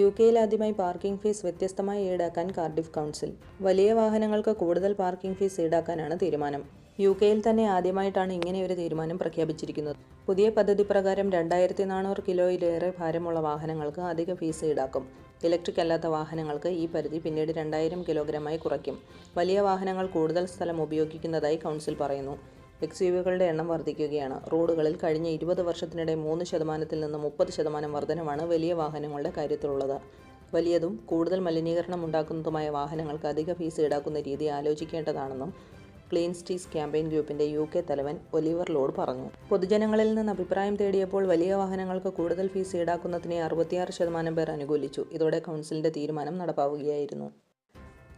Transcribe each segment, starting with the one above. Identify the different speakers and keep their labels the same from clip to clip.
Speaker 1: U കെയിൽ ആദ്യമായി parking fees വ്യത്യസ്തമായി ഈടാക്കാൻ കാർഡിഫ് കൗൺസിൽ. വലിയ വാഹനങ്ങൾക്ക് കൂടുതൽ പാർക്കിംഗ് ഫീസ് ഈടാക്കാനാണ് തീരുമാനം. യു കെയിൽ തന്നെ ആദ്യമായിട്ടാണ് ഇങ്ങനെയൊരു തീരുമാനം പ്രഖ്യാപിച്ചിരിക്കുന്നത്. പുതിയ പദ്ധതി പ്രകാരം രണ്ടായിരത്തി നാനൂറ് കിലോയിലേറെ ഭാരമുള്ള വാഹനങ്ങൾക്ക് അധിക ഫീസ് ഈടാക്കും. ഇലക്ട്രിക് അല്ലാത്ത വാഹനങ്ങൾക്ക് ഈ പരിധി പിന്നീട് രണ്ടായിരം കിലോഗ്രാമായി കുറയ്ക്കും. വലിയ വാഹനങ്ങൾ കൂടുതൽ സ്ഥലം ഉപയോഗിക്കുന്നതായി കൗൺസിൽ പറയുന്നു. എക്സ് യുവികളുടെ എണ്ണം വർദ്ധിക്കുകയാണ്. റോഡുകളിൽ കഴിഞ്ഞ ഇരുപത് വർഷത്തിനിടെ മൂന്ന് ശതമാനത്തിൽ നിന്ന് മുപ്പത് ശതമാനം വർധനമാണ് വലിയ വാഹനങ്ങളുടെ കാര്യത്തിലുള്ളത്. വലിയതും കൂടുതൽ മലിനീകരണം ഉണ്ടാക്കുന്നതുമായ വാഹനങ്ങൾക്ക് അധിക ഫീസ് ഈടാക്കുന്ന രീതി ആലോചിക്കേണ്ടതാണെന്നും ക്ലീൻ സ്റ്റീസ് ക്യാമ്പയിൻ ഗ്രൂപ്പിന്റെ യു കെ തലവൻ ഒലിവർ ലോഡ് പറഞ്ഞു. പൊതുജനങ്ങളിൽ നിന്ന് അഭിപ്രായം തേടിയപ്പോൾ വലിയ വാഹനങ്ങൾക്ക് കൂടുതൽ ഫീസ് ഈടാക്കുന്നതിനെ അറുപത്തിയാറ് ശതമാനം പേർ അനുകൂലിച്ചു. ഇതോടെ കൗൺസിലിന്റെ തീരുമാനം നടപ്പാവുകയായിരുന്നു.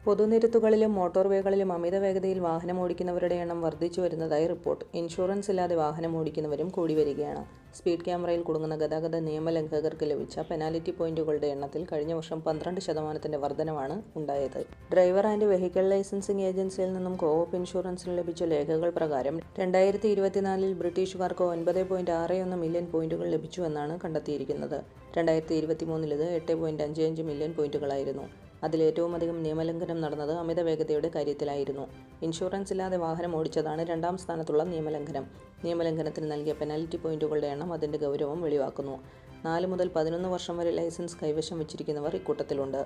Speaker 1: പൊതുനിരത്തുകളിലും മോട്ടോർവേകളിലും അമിത വേഗതയിൽ വാഹനം ഓടിക്കുന്നവരുടെ എണ്ണം വർദ്ധിച്ചു വരുന്നതായി റിപ്പോർട്ട്. ഇൻഷുറൻസ് ഇല്ലാതെ വാഹനം ഓടിക്കുന്നവരും കൂടി വരികയാണ്. സ്പീഡ് ക്യാമറയിൽ കുടുങ്ങുന്ന ഗതാഗത നിയമലംഘകർക്ക് ലഭിച്ച പെനാലിറ്റി പോയിന്റുകളുടെ എണ്ണത്തിൽ കഴിഞ്ഞ വർഷം പന്ത്രണ്ട് ശതമാനത്തിന്റെ വർധനവാണ് ഉണ്ടായത്. ഡ്രൈവർ ആൻഡ് വെഹിക്കിൾ ലൈസൻസിംഗ് ഏജൻസിയിൽ നിന്നും കോഓപ്പ് ഇൻഷുറൻസിന് ലഭിച്ച രേഖകൾ പ്രകാരം രണ്ടായിരത്തി ഇരുപത്തിനാലിൽ ബ്രിട്ടീഷുകാർക്ക് ഒൻപത് പോയിന്റ് ആറ് ഒന്ന് മില്യൺ പോയിന്റുകൾ ലഭിച്ചുവെന്നാണ് കണ്ടെത്തിയിരിക്കുന്നത്. രണ്ടായിരത്തി ഇരുപത്തി മൂന്നിൽ ഇത് എട്ട് പോയിന്റ് അഞ്ച് അഞ്ച് മില്യൺ പോയിന്റുകളായിരുന്നു. അതിലേറ്റവും അധികം നിയമലംഘനം നടന്നത് അമിത വേഗതയുടെ കാര്യത്തിലായിരുന്നു. ഇൻഷുറൻസ് ഇല്ലാതെ വാഹനം ഓടിച്ചതാണ് രണ്ടാം സ്ഥാനത്തുള്ള നിയമലംഘനം. നിയമലംഘനത്തിന് നൽകിയ പെനാൽറ്റി പോയിന്റുകളുടെ എണ്ണം അതിന്റെ ഗൗരവം വെളിവാക്കുന്നു. നാല് മുതൽ പതിനൊന്ന് വർഷം വരെ ലൈസൻസ് കൈവശം വെച്ചിരിക്കുന്നവർ ഇക്കൂട്ടത്തിലുണ്ട്.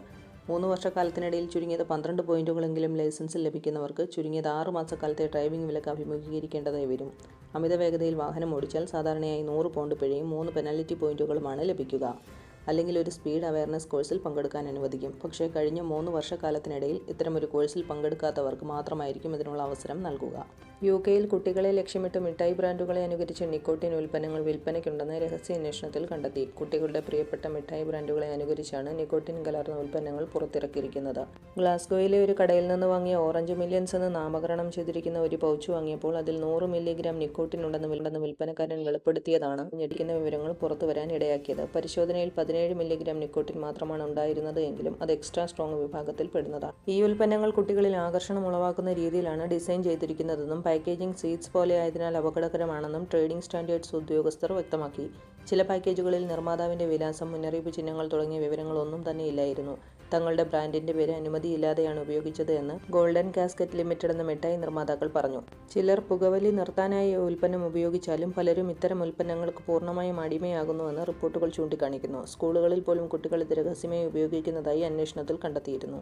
Speaker 1: മൂന്ന് വർഷക്കാലത്തിനിടയിൽ ചുരുങ്ങിയത് പന്ത്രണ്ട് പോയിന്റുകളെങ്കിലും ലൈസൻസ് ലഭിക്കുന്നവർക്ക് ചുരുങ്ങിയത് ആറ് മാസക്കാലത്തെ ഡ്രൈവിംഗ് വിലക്ക് അഭിമുഖീകരിക്കേണ്ടതായി വരും. അമിത വേഗതയിൽ വാഹനം ഓടിച്ചാൽ സാധാരണയായി നൂറ് പൗണ്ട് പിഴയും മൂന്ന് പെനാൽറ്റി പോയിന്റുകളുമാണ് ലഭിക്കുക. അല്ലെങ്കിൽ ഒരു സ്പീഡ് അവയർനെസ് കോഴ്സിൽ പങ്കെടുക്കാൻ അനുവദിക്കും. പക്ഷേ കഴിഞ്ഞ മൂന്ന് വർഷക്കാലത്തിനിടയിൽ ഇത്തരമൊരു കോഴ്സിൽ പങ്കെടുക്കാത്തവർക്ക് മാത്രമായിരിക്കും ഇതിനുള്ള അവസരം നൽകുക. യു കെയിൽ കുട്ടികളെ ലക്ഷ്യമിട്ട് മിഠായി ബ്രാൻഡുകളെ അനുകരിച്ച് നിക്കോട്ടിൻ ഉൽപ്പന്നങ്ങൾ വിൽപ്പനയ്ക്കുണ്ടെന്ന് രഹസ്യാന്വേഷണത്തിൽ കണ്ടെത്തി. കുട്ടികളുടെ പ്രിയപ്പെട്ട മിഠായി ബ്രാൻഡുകളെ അനുകരിച്ചാണ് നിക്കോട്ടിൻ കലർന്ന ഉൽപ്പന്നങ്ങൾ പുറത്തിറക്കിയിരിക്കുന്നത്. ഗ്ലാസ്ഗോയിലെ ഒരു കടയിൽ നിന്ന് വാങ്ങിയ ഓറഞ്ച് മില്യൻസ് എന്ന് നാമകരണം ചെയ്തിരിക്കുന്ന ഒരു പൗച്ച് വാങ്ങിയപ്പോൾ അതിൽ നൂറ് മില്ലിഗ്രാം നിക്കോട്ടിൻ ഉണ്ടെന്ന് വിൽണ്ടെന്ന് വിൽപ്പനക്കാരൻ വെളിപ്പെടുത്തിയതാണ്. ഞെട്ടിക്കുന്ന വിവരങ്ങൾ പുറത്തുവരാൻ ഇടയാക്കിയത്. പരിശോധനയിൽ പതിനേഴ് മില്ലിഗ്രാം നിക്കോട്ടിൻ മാത്രമാണ് ഉണ്ടായിരുന്നത് എങ്കിലും അത് എക്സ്ട്രാ സ്ട്രോങ് വിഭാഗത്തിൽ പെടുന്നതാണ്. ഈ ഉൽപ്പന്നങ്ങൾ കുട്ടികളിൽ ആകർഷണം ഉളവാക്കുന്ന രീതിയിലാണ് ഡിസൈൻ ചെയ്തിരിക്കുന്നതെന്നും പാക്കേജിംഗ് സീഡ്സ് പോലെ ആയതിനാൽ അപകടകരമാണെന്നും ട്രേഡിംഗ് സ്റ്റാൻഡേർഡ്സ് ഉദ്യോഗസ്ഥർ വ്യക്തമാക്കി. ചില പാക്കേജുകളിൽ നിർമ്മാതാവിന്റെ വിലാസം മുന്നറിയിപ്പ് ചിഹ്നങ്ങൾ തുടങ്ങിയ വിവരങ്ങളൊന്നും തന്നെ ഇല്ലായിരുന്നു. തങ്ങളുടെ ബ്രാൻഡിന്റെ പേര് അനുമതിയില്ലാതെയാണ് ഉപയോഗിച്ചത് എന്ന് ഗോൾഡൻ കാസ്കറ്റ് ലിമിറ്റഡ് എന്ന മിഠായി നിർമ്മാതാക്കൾ പറഞ്ഞു. ചിലർ പുകവലി നിർത്താനായി ഉൽപ്പന്നം ഉപയോഗിച്ചാലും പലരും ഇത്തരം ഉൽപ്പന്നങ്ങൾക്ക് പൂർണമായും അടിമയാകുന്നുവെന്ന് റിപ്പോർട്ടുകൾ ചൂണ്ടിക്കാണിക്കുന്നു. സ്കൂളുകളിൽ പോലും കുട്ടികൾ ഇത് രഹസ്യമായി ഉപയോഗിക്കുന്നതായി അന്വേഷണത്തിൽ കണ്ടെത്തിയിരുന്നു.